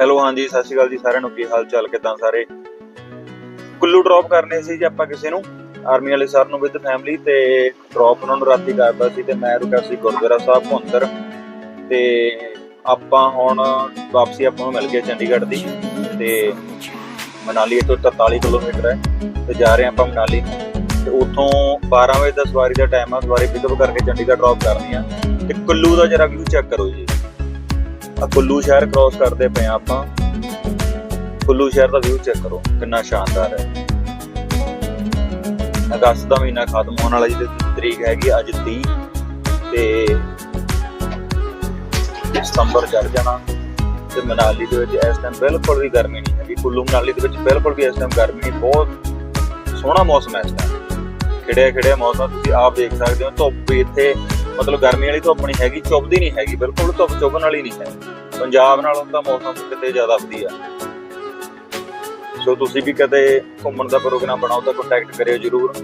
Hello ਹਾਂਜੀ, ਸਤਿ ਸ਼੍ਰੀ ਅਕਾਲ ਜੀ ਸਾਰਿਆਂ ਨੂੰ। ਕੀ ਹਾਲ ਚਾਲ, ਕਿਦਾਂ ਸਾਰੇ? ਕੁੱਲੂ ਡ੍ਰੌਪ ਕਰਨੇ ਸੀ ਜੀ ਆਪਾਂ ਕਿਸੇ ਨੂੰ ਆਰਮੀ ਵਾਲੇ ਸਰ ਨੂੰ ਵਿਦ ਫੈਮਿਲੀ ਤੇ ਡ੍ਰੌਪ ਉਹਨਾਂ ਨੂੰ ਰਾਤੀ ਕਰਦਾ ਸੀ ਤੇ ਮੈਂ ਰੁਕਿਆ ਸੀ ਗੁਰਦੁਆਰਾ ਸਾਹਿਬ ਭੁੰਦਰ ਤੇ ਆਪਾਂ ਹੁਣ ਵਾਪਸੀ ਆਪਾਂ ਨੂੰ ਮਿਲ ਗਿਆ ਚੰਡੀਗੜ੍ਹ ਦੀ ਤੇ ਮਨਾਲੀ ਤੋਂ 43 ਕਿਲੋਮੀਟਰ ਹੈ ਤੇ ਜਾ ਰਹੇ ਹਾਂ ਆਪਾਂ ਮਨਾਲੀ ਤੇ ਉੱਥੋਂ 12 ਵਜੇ ਦਾ ਸਵਾਰੀ ਦਾ ਟਾਈਮ ਆ, ਸਵਾਰੀ ਪਿਕਅਪ ਕਰਕੇ ਚੰਡੀਗੜ੍ਹ ਡ੍ਰੌਪ ਕਰਨੀ ਆ। ਤੇ ਕੁੱਲੂ ਦਾ ਜਰਾ ਵਿਊ ਚੈੱਕ ਕਰੋ ਜੀ। ਆ ਕੁੱਲੂ ਸ਼ਹਿਰ ਕ੍ਰਾਸ ਕਰਦੇ ਪਏ ਆ ਆਪਾਂ। ਕੁੱਲੂ ਸ਼ਹਿਰ ਦਾ ਵਿਊ ਚੈੱਕ ਕਰੋ, ਕਿੰਨਾ ਸ਼ਾਨਦਾਰ ਹੈ। ਅਗਸਤ ਦਾ ਮਹੀਨਾ ਖਤਮ ਹੋਣ ਵਾਲਾ ਜੀ ਤਰੀਕ ਹੈਗੀ ਅੱਜ 30 ਤੇ ਸਤੰਬਰ ਚੜ ਜਾਣਾ। ਤੇ ਮਨਾਲੀ ਦੇ ਵਿੱਚ ਇਸ ਟਾਈਮ ਬਿਲਕੁਲ ਵੀ ਗਰਮੀ ਨਹੀਂ ਹੈਗੀ। ਕੁੱਲੂ ਮਨਾਲੀ ਦੇ ਵਿੱਚ ਬਿਲਕੁਲ ਵੀ ਇਸ ਟਾਈਮ ਗਰਮੀ ਨਹੀਂ, ਬਹੁਤ ਸੋਹਣਾ ਮੌਸਮ ਹੈ ਇਸ ਟਾਈਮ ਖਿੜਿਆ ਖਿੜਿਆ ਮੌਸਮ ਤੁਸੀਂ ਆਪ ਦੇਖ ਸਕਦੇ ਹੋ, ਧੁੱਪ ਵੀ ਇੱਥੇ ਮਤਲਬ ਗਰਮੀ ਵਾਲੀ ਧੁੱਪ ਨਹੀਂ ਹੈਗੀ, ਚੁੱਭਦੀ ਨਹੀਂ ਹੈਗੀ, ਬਿਲਕੁਲ ਧੁੱਪ ਚੁੱਭਣ ਵਾਲੀ ਨਹੀਂ ਹੈ। ਪੰਜਾਬ ਨਾਲੋਂ ਤਾਂ ਮੌਸਮ ਕਿਤੇ ਜ਼ਿਆਦਾ ਵਧੀਆ। ਸੋ ਤੁਸੀਂ ਵੀ ਕਦੇ ਘੁੰਮਣ ਦਾ ਪ੍ਰੋਗਰਾਮ ਬਣਾਓ ਤਾਂ ਕੰਟੈਕਟ ਕਰਿਓ ਜਰੂਰ।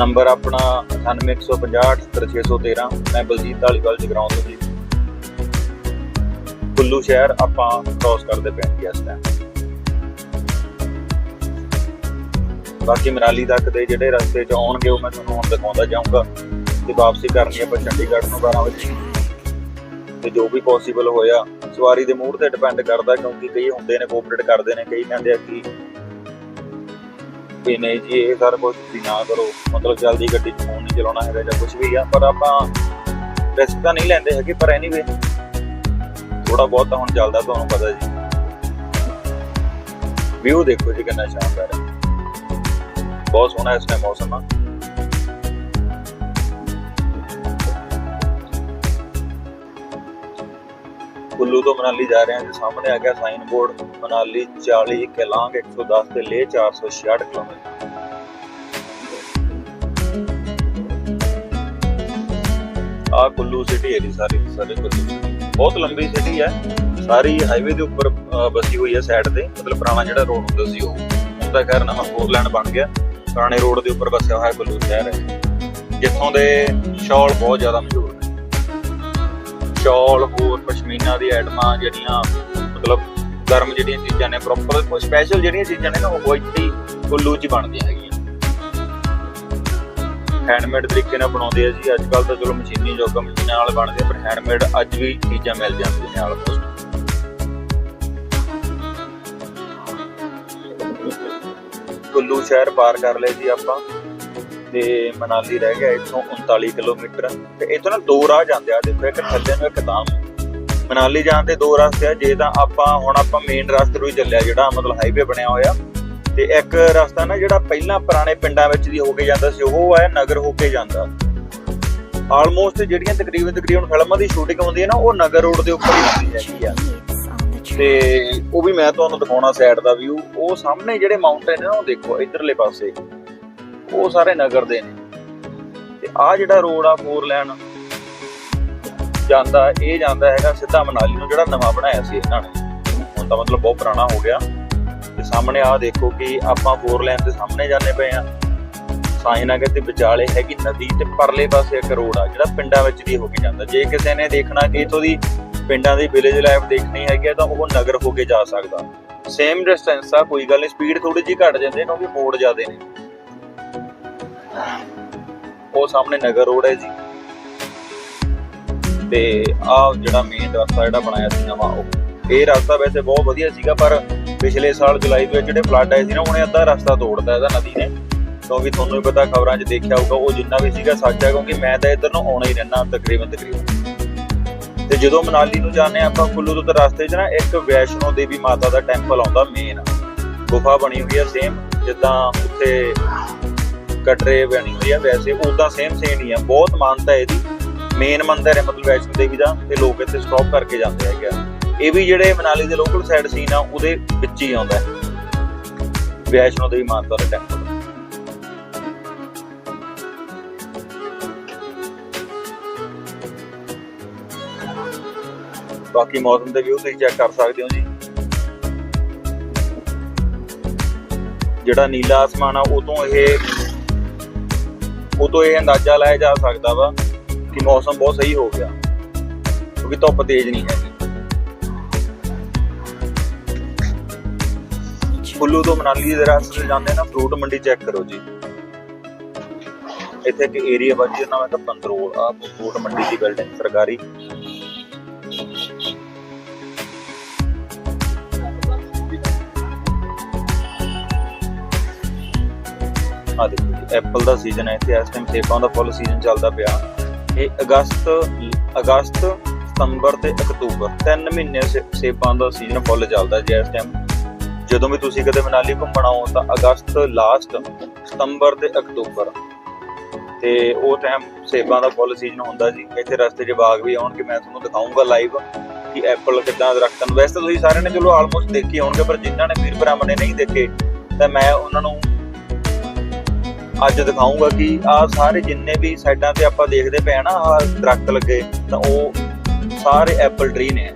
ਨੰਬਰ ਆਪਣਾ 9815 ਮੈਂ ਬਲਜੀਤ ਢਾਲੀਵਾਲ ਜਗਰਾਉਂ ਤੋਂ ਜੀ। ਕੁੱਲੂ ਸ਼ਹਿਰ ਆਪਾਂ ਕ੍ਰੋਸ ਕਰਦੇ ਪਏ ਇਸ ਟਾਈਮ ਬਾਕੀ ਮਨਾਲੀ ਤੱਕ ਦੇ ਜਿਹੜੇ ਰਸਤੇ 'ਚ ਆਉਣਗੇ, ਉਹ ਮੈਂ ਤੁਹਾਨੂੰ ਹੁਣ ਦਿਖਾਉਂਦਾ ਜਾਊਂਗਾ। ਤੇ ਵਾਪਸੀ ਕਰਨੀ ਆਪਾਂ ਚੰਡੀਗੜ੍ਹ ਨੂੰ 12 ਵਜੇ। ਤੇ ਜੋ ਵੀ ਪੋਸੀਬਲ ਹੋਇਆ, ਸਵਾਰੀ ਦੇ ਮੂਡ ਤੇ ਡਿਪੈਂਡ ਕਰਦਾ ਕਿਉਂਕਿ ਕਈ ਹੁੰਦੇ ਨੇ ਕੋਆਪਰੇਟ ਕਰਦੇ ਨੇ, ਕਈ ਕਹਿੰਦੇ ਆ ਕਿ ਵੀ ਨਹੀਂ ਜੀ, ਇਹ ਸਾਰਾ ਕੁਝ ਤੁਸੀਂ ਨਾ ਕਰੋ। ਮਤਲਬ ਜਲਦੀ ਗੱਡੀ 'ਚ ਫੋਨ ਨਹੀਂ ਚਲਾਉਣਾ ਹੈਗਾ ਜਾਂ ਕੁਝ ਵੀ ਆ, ਪਰ ਆਪਾਂ ਰਿਸਕ ਤਾਂ ਨਹੀਂ ਲੈਂਦੇ ਹੈਗੇ, ਪਰ ਐਨੀਵੇ ਥੋੜਾ ਬਹੁਤ ਤਾਂ ਹੁਣ ਚੱਲਦਾ, ਤੁਹਾਨੂੰ ਪਤਾ ਜੀ। ਵਿਊ ਦੇਖੋ ਜੀ ਕਿੰਨਾ ਸ਼ਾਨਦਾਰ ਹੈ। ਬਹੁਤ ਸੋਹਣਾ ਇਸ ਟਾਈਮ ਮੌਸਮ ਆ। ਕੁੱਲੂ ਤੋਂ ਮਨਾਲੀ ਜਾ ਰਹੇ ਹਾਂ ਤੇ ਸਾਹਮਣੇ ਆ ਗਿਆ ਸਾਈਨ ਬੋਰਡ ਮਨਾਲੀ 40 ਕਿਲਾਂਗ 110 ਤੇ ਲੇ 466 ਕਿਲੋਮੀਟਰ। ਆ ਕੁੱਲੂ ਸਿਟੀ ਹੈ ਜੀ ਸਾਰੀ ਦੀ ਕੁੱਲੂ। ਬਹੁਤ ਲੰਬੀ ਸਿਟੀ ਹੈ। ਸਾਰੀ ਹਾਈਵੇ ਦੇ ਉੱਪਰ ਅ, ਬਸੀ ਹੋਈ ਹੈ ਸਾਈਡ ਤੇ। ਮਤਲਬ ਪੁਰਾਣਾ ਜਿਹੜਾ ਰੋਡ ਹੁੰਦਾ ਸੀ ਉਹ। ਹੁਣ ਤਾਂ ਖੈਰ ਨਵਾਂ ਫੋਰ ਲਾਈਨ ਬਣ ਗਿਆ। ਪੁਰਾਣੇ ਰੋਡ ਦੇ ਉੱਪਰ ਵਸਿਆ ਹੋਇਆ ਕੁੱਲੂ ਸ਼ਹਿਰ ਹੈ। ਜਿੱਥੋਂ ਦੇ ਸ਼ਾਲ ਬਹੁਤ ਜ਼ਿਆਦਾ ਮਸ਼ਹੂਰ ਸ਼ਾਲ, ਹੋਰ ਪਸ਼ਮੀਨਾ ਦੀ ਆਈਟਮਾਂ ਜਿਹੜੀਆਂ, ਮਤਲਬ ਗਰਮ ਜਿਹੜੀਆਂ ਚੀਜ਼ਾਂ ਨੇ ਪ੍ਰੋਪਰ ਸਪੈਸ਼ਲ ਜਿਹੜੀਆਂ ਚੀਜ਼ਾਂ ਨੇ ਨਾ, ਉਹ ਇੱਥੇ ਕੁੱਲੂ 'ਚ ਬਣਦੀਆਂ ਹੈਗੀਆਂ। ਹੈਂਡਮੇਡ ਤਰੀਕੇ ਨਾਲ ਬਣਾਉਂਦੇ ਆ ਜੀ। ਅੱਜ ਕੱਲ ਤਾਂ ਚਲੋ ਮਸ਼ੀਨੀ ਯੁੱਗ ਮਸ਼ੀਨਾਂ ਨਾਲ ਬਣਦੇ ਪਰ ਹੈਂਡਮੇਡ ਅੱਜ ਵੀ ਚੀਜ਼ਾਂ ਮਿਲ ਜਾਂਦੀਆਂ ਨੇ ਆਲਮੋਸਟ ਕੁੱਲੂ ਸ਼ਹਿਰ ਪਾਰ ਕਰ ਲਏ ਜੀ ਆਪਾਂ। ਤੇ ਮਨਾਲੀ ਰਹਿ ਗਿਆ, ਇੱਥੋਂ 39 ਕਿਲੋਮੀਟਰ। ਤੇ ਇੱਥੋਂ ਨਾ ਦੋ ਰਾਹ ਜਾਂਦੇ ਆ, ਦੇਖੋ ਇੱਕ ਥੱਲੇ ਨੂੰ ਇੱਕ ਤਾਂ। ਮਨਾਲੀ ਜਾਣ ਦੇ ਦੋ ਰਸਤੇ ਆ, ਜੇ ਤਾਂ ਆਪਾਂ, ਹੁਣ ਆਪਾਂ ਮੇਨ ਰਸਤੇ ਨੂੰ ਹੀ ਚੱਲਿਆ, ਜਿਹੜਾ ਮਤਲਬ ਹਾਈਵੇ ਬਣਿਆ ਹੋਇਆ। ਤੇ ਇੱਕ ਰਸਤਾ ਨਾ ਜਿਹੜਾ ਪਹਿਲਾਂ ਪੁਰਾਣੇ ਪਿੰਡਾਂ ਵਿੱਚ ਦੀ ਹੋ ਕੇ ਜਾਂਦਾ ਸੀ, ਉਹ ਹੈ ਨਗਰ ਹੋ ਕੇ ਜਾਂਦਾ। ਆਲਮੋਸਟ ਜਿਹੜੀਆਂ ਤਕਰੀਬਨ ਤਕਰੀਬਨ ਫਿਲਮਾਂ ਦੀ ਸ਼ੂਟਿੰਗ ਹੁੰਦੀ ਹੈ ਨਾ, ਉਹ ਨਗਰ ਰੋਡ ਦੇ ਉੱਪਰ ਹੀ ਹੁੰਦੀ ਹੈਗੀ ਆ। ਤੇ ਉਹ ਵੀ ਮੈਂ ਤੁਹਾਨੂੰ ਦਿਖਾਉਣਾ ਸਾਈਡ ਦਾ ਵਿਊ ਉਹ ਸਾਹਮਣੇ ਜਿਹੜੇ ਮਾਊਂਟੇਨ ਨੇ ਉਹ ਦੇਖੋ, ਇਧਰਲੇ ਪਾਸੇ। ਉਹ ਸਾਰੇ ਨਗਰ ਦੇ ਨੇ। ਤੇ ਆ ਜਿਹੜਾ ਰੋਡ ਆ ਫੋਰ ਲੈਨ ਜਾਂਦਾ, ਇਹ ਜਾਂਦਾ ਹੈਗਾ ਸਿੱਧਾ ਮਨਾਲੀ ਨੂੰ, ਜਿਹੜਾ ਨਵਾਂ ਬਣਾਇਆ ਸੀ ਇਹਨਾਂ ਨੇ। ਹੁਣ ਤਾਂ ਮਤਲਬ ਬਹੁਤ ਪੁਰਾਣਾ ਹੋ ਗਿਆ। ਤੇ ਸਾਹਮਣੇ ਆ ਦੇਖੋ ਕਿ ਆਪਾਂ ਫੋਰ ਲੈਨ ਦੇ ਸਾਹਮਣੇ ਜਾਂਦੇ ਪਏ ਆ। ਸਾਈਨ ਨਗਰ ਦੇ ਵਿਚਾਲੇ ਹੈਗੀ ਨਦੀ ਤੇ ਪਰਲੇ ਪਾਸੇ ਇੱਕ ਰੋਡ ਆ, ਜਿਹੜਾ ਪਿੰਡਾਂ ਵਿੱਚ ਦੀ ਹੋ ਕੇ ਜਾਂਦਾ। ਜੇ ਕਿਸੇ ਨੇ ਦੇਖਣਾ ਕਿ ਇਥੋਂ ਦੀ ਪਿੰਡਾਂ ਦੀ ਵਿਲੇਜ ਲਾਈਫ ਦੇਖਣੀ ਹੈਗੀ ਆ, ਤਾਂ ਉਹ ਨਗਰ ਹੋ ਕੇ ਜਾ ਸਕਦਾ। ਸੇਮ ਡਿਸਟੈਂਸ ਆ, ਕੋਈ ਗੱਲ ਨਹੀਂ ਸਪੀਡ ਥੋੜੀ ਜਿਹੀ ਘਟ ਜਾਂਦੀ ਹੈ ਕਿਉਂਕਿ ਮੋੜ ਜ਼ਿਆਦੇ ਨੇ। ਉਹ ਸਾਹਮਣੇ ਨਗਰ ਰੋਡ ਹੈ ਜੀ। ਤੇ ਆ ਜਿਹੜਾ ਮੇਨ ਰਸਤਾ ਜਿਹੜਾ ਬਣਾਇਆ ਸੀ ਨਵਾਂ, ਉਹ ਇਹ ਰਸਤਾ ਵੈਸੇ ਬਹੁਤ ਵਧੀਆ ਸੀਗਾ, ਪਰ ਪਿਛਲੇ ਸਾਲ ਜੁਲਾਈ ਦੇ ਵਿੱਚ ਜਿਹੜੇ ਫਲੱਡ ਆਏ ਸੀ ਨਾ, ਉਹਨੇ ਅੱਧਾ ਰਸਤਾ ਤੋੜਤਾ ਇਹਦਾ ਨਦੀ ਨੇ। ਕਿਉਂਕਿ ਤੁਹਾਨੂੰ ਵੀ ਪਤਾ ਖਬਰਾਂ 'ਚ ਦੇਖਿਆ ਹੋਊਗਾ, ਉਹ ਜਿੰਨਾ ਵੀ ਸੀਗਾ ਸੱਚ ਹੈ, ਕਿਉਂਕਿ ਮੈਂ ਤਾਂ ਇੱਧਰ ਨੂੰ ਆਉਣਾ ਹੀ ਰਹਿਣਾ ਤਕਰੀਬਨ ਤਕਰੀਬਨ। ਤੇ ਜਦੋਂ ਮਨਾਲੀ ਨੂੰ ਜਾਂਦੇ ਹਾਂ ਆਪਾਂ ਕੁੱਲੂ ਤੋਂ ਰਸਤੇ 'ਚ ਨਾ, ਇੱਕ ਵੈਸ਼ਨੋ ਦੇਵੀ ਮਾਤਾ ਦਾ ਟੈਂਪਲ ਆਉਂਦਾ ਮੇਨ ਗੁਫਾ ਬਣੀ ਹੋਈ ਹੈ ਸੇਮ ਜਿੱਦਾਂ ਉੱਥੇ ਕਟਰੇ ਬਣੀ ਹੋਈ ਆ ਵੈਸੇ ਉਦਾਂ ਸੇਮ ਸੇਮ ਹੀ ਆ। ਬਹੁਤ ਮਾਨਤਾ ਹੈ ਇਹਦੀ। ਮੇਨ ਮੰਦਿਰ ਹੈ, ਮਤਲਬ ਵੈਸ਼ਨੋ ਦੇਵੀ ਦਾ, ਤੇ ਲੋਕ ਇੱਥੇ ਸਟਾਪ ਕਰਕੇ ਜਾਂਦੇ ਹੈਗੇ ਆ। ਇਹ ਵੀ ਜਿਹੜੇ ਮਨਾਲੀ ਦੇ ਲੋਕਲ ਸਾਈਡ ਸੀਨ ਆ, ਉਹਦੇ ਵਿੱਚ ਹੀ ਆਉਂਦਾ ਹੈ। ਵੈਸ਼ਨੋ ਦੇਵੀ ਮਾਤਾ ਦਾ ਟੈਂਪਲ ਬਾਕੀ ਮੌਸਮ ਦੇ ਵਿਊ ਤੁਸੀਂ ਚੈੱਕ ਕਰ ਸਕਦੇ ਹੋ ਜੀ। ਜਿਹੜਾ ਨੀਲਾ ਆਸਮਾਨ ਆ ਉਹ ਤੋਂ ਇਹ ਉਹ ਤੋਂ ਇਹ ਅੰਦਾਜ਼ਾ ਲਾਇਆ ਜਾ ਸਕਦਾ ਵਾ ਕਿ ਮੌਸਮ ਬਹੁਤ ਸਹੀ ਹੋ ਗਿਆ, ਕਿਉਂਕਿ ਧੁੱਪ ਤੇਜ਼ ਨਹੀਂ ਹੈਗੀ। ਕੁੱਲੂ ਤੋਂ ਮਨਾਲੀ ਦੇ ਰਸਤੇ ਜਾਂਦੇ ਨਾ ਫਰੂਟ ਮੰਡੀ ਚੈੱਕ ਕਰੋ ਜੀ। ਇੱਥੇ ਇੱਕ ਏਰੀਆ ਵਾ ਜਿਹਦਾ ਨਾਮ ਹੈ ਪੰਦਰੋਲ ਆ ਫਰੂਟ ਮੰਡੀ ਦੀ ਬਿਲਡਿੰਗ ਸਰਕਾਰੀ। ਆ ਦੇਖੋ। ਐਪਲ ਦਾ ਸੀਜ਼ਨ ਹੈ ਇੱਥੇ, ਇਸ ਟਾਈਮ ਸੇਬਾਂ ਦਾ ਫੁੱਲ ਸੀਜ਼ਨ ਚੱਲਦਾ ਪਿਆ। ਇਹ ਅਗਸਤ ਅਗਸਤ, ਸਤੰਬਰ ਤੇ ਅਕਤੂਬਰ, ਤਿੰਨ ਮਹੀਨੇ ਸੇ- ਸੇਬਾਂ ਦਾ ਸੀਜ਼ਨ ਫੁੱਲ ਚੱਲਦਾ ਜੀ ਇਸ ਟਾਈਮ ਜਦੋਂ ਵੀ ਤੁਸੀਂ ਕਦੇ ਮਨਾਲੀ ਘੁੰਮਣ ਆਓ ਤਾਂ ਅਗਸਤ ਲਾਸਟ ਸਤੰਬਰ ਤੇ ਅਕਤੂਬਰ। ਤੇ ਉਹ ਟਾਈਮ ਸੇਬਾਂ ਦਾ ਫੁੱਲ ਸੀਜ਼ਨ ਹੁੰਦਾ ਜੀ। ਇੱਥੇ ਰਸਤੇ 'ਚ ਬਾਗ ਵੀ ਆਉਣਗੇ, ਮੈਂ ਤੁਹਾਨੂੰ ਦਿਖਾਉਂਗਾ ਲਾਈਵ ਕਿ ਐਪਲ ਕਿੱਦਾਂ ਦਰਖਤਾਂ ਨੂੰ ਵੈਸੇ ਤਾਂ ਤੁਸੀਂ ਸਾਰਿਆਂ ਨੇ ਚਲੋ ਆਲਮੋਸਟ ਦੇਖੇ ਹੋਣਗੇ, ਪਰ ਜਿਨ੍ਹਾਂ ਨੇ ਵੀਰ ਭਰਾਵਾਂ ਨੇ ਨਹੀਂ ਦੇਖੇ, ਤਾਂ ਮੈਂ ਉਹਨਾਂ ਨੂੰ ਅੱਜ ਦਿਖਾਉਂਗਾ ਕਿ ਆ ਸਾਰੇ ਜਿੰਨੇ ਵੀ ਸਾਈਡਾਂ ਤੇ ਆਪਾਂ ਦੇਖਦੇ ਪਏ ਆ ਨਾ ਆ ਦਰਖਤ ਲੱਗੇ, ਤਾਂ ਉਹ ਸਾਰੇ ਐਪਲ ਟਰੀ ਨੇ।